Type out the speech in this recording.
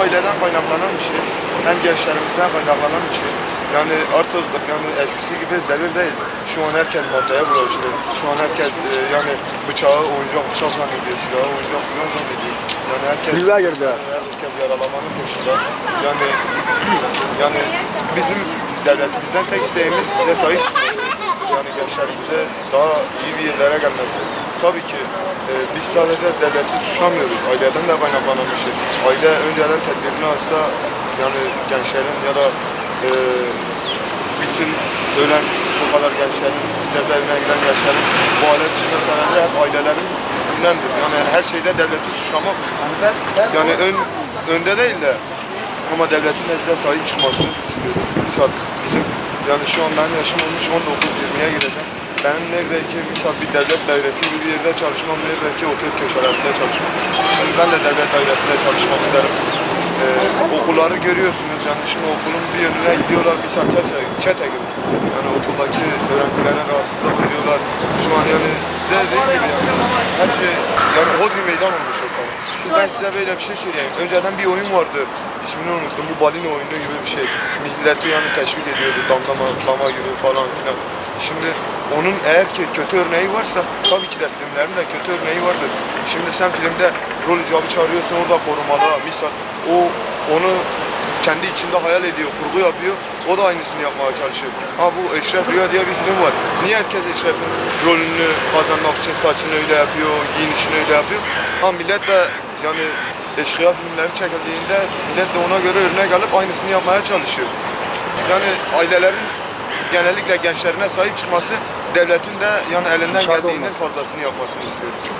aileden kaynaklanan bir şey, hem gençlerimizden kaynaklanan bir şey. Yani artık yani eskisi gibi devir değil. Şu an herkes maddeye bulaştı. Şu an herkes e, yani bıçağı oyuncak bıçak zannediyor, silahı oyuncak silah zannediyor. Yani herkes, Tribe girdi. herkes yaralamanın peşinde. Yani yani bizim devletimizden tek isteğimiz bize sahip çıkması. Yani gençlerimize daha iyi bir yerlere gelmesi. Tabii ki e, biz sadece devleti suçlamıyoruz. Aileden de kaynaklanan bir şey. Aile önceden tedbirini alsa yani gençlerin ya da e, bütün ölen bu kadar gençlerin, cezaevine giren gençlerin bu hale düşme sebebi hep ailelerin önlemdir. Yani her şeyde devleti suçlamak yani ön, önde değil de ama devletin de bize sahip çıkmasını istiyoruz. Misal yani şu an benim yaşım olmuş 19-20'ye gireceğim. Benim neredeki misal bir devlet dairesi gibi bir yerde çalışmam, neredeki otel köşelerinde çalışmam. Şimdi ben de devlet dairesinde çalışmak isterim. Ee, okulları görüyorsunuz yani şimdi okulun bir yönüne gidiyorlar bir çete, çete gibi. Yani okuldaki öğrencilere rahatsızlık veriyorlar. Şu an yani size dediğim gibi her şey yani hodri meydan olmuş ortalık. Ben size böyle bir şey söyleyeyim. Önceden bir oyun vardı. İsmini unuttum. Bu balina oyunu gibi bir şey. Milleti yani teşvik ediyordu. Damlama, dama gibi falan filan. Şimdi onun eğer ki kötü örneği varsa tabii ki de filmlerin de kötü örneği vardır. Şimdi sen filmde rol icabı çağırıyorsun orada korumalı misal o onu kendi içinde hayal ediyor, kurgu yapıyor. O da aynısını yapmaya çalışıyor. Ha bu Eşref Rüya diye bir film var. Niye herkes Eşref'in rolünü kazanmak için saçını öyle yapıyor, giyinişini öyle yapıyor? Ha millet de yani eşkıya filmleri çekildiğinde millet de ona göre örnek alıp aynısını yapmaya çalışıyor. Yani ailelerin genellikle gençlerine sahip çıkması devletin de yani elinden geldiğinin fazlasını yapmasını istiyoruz.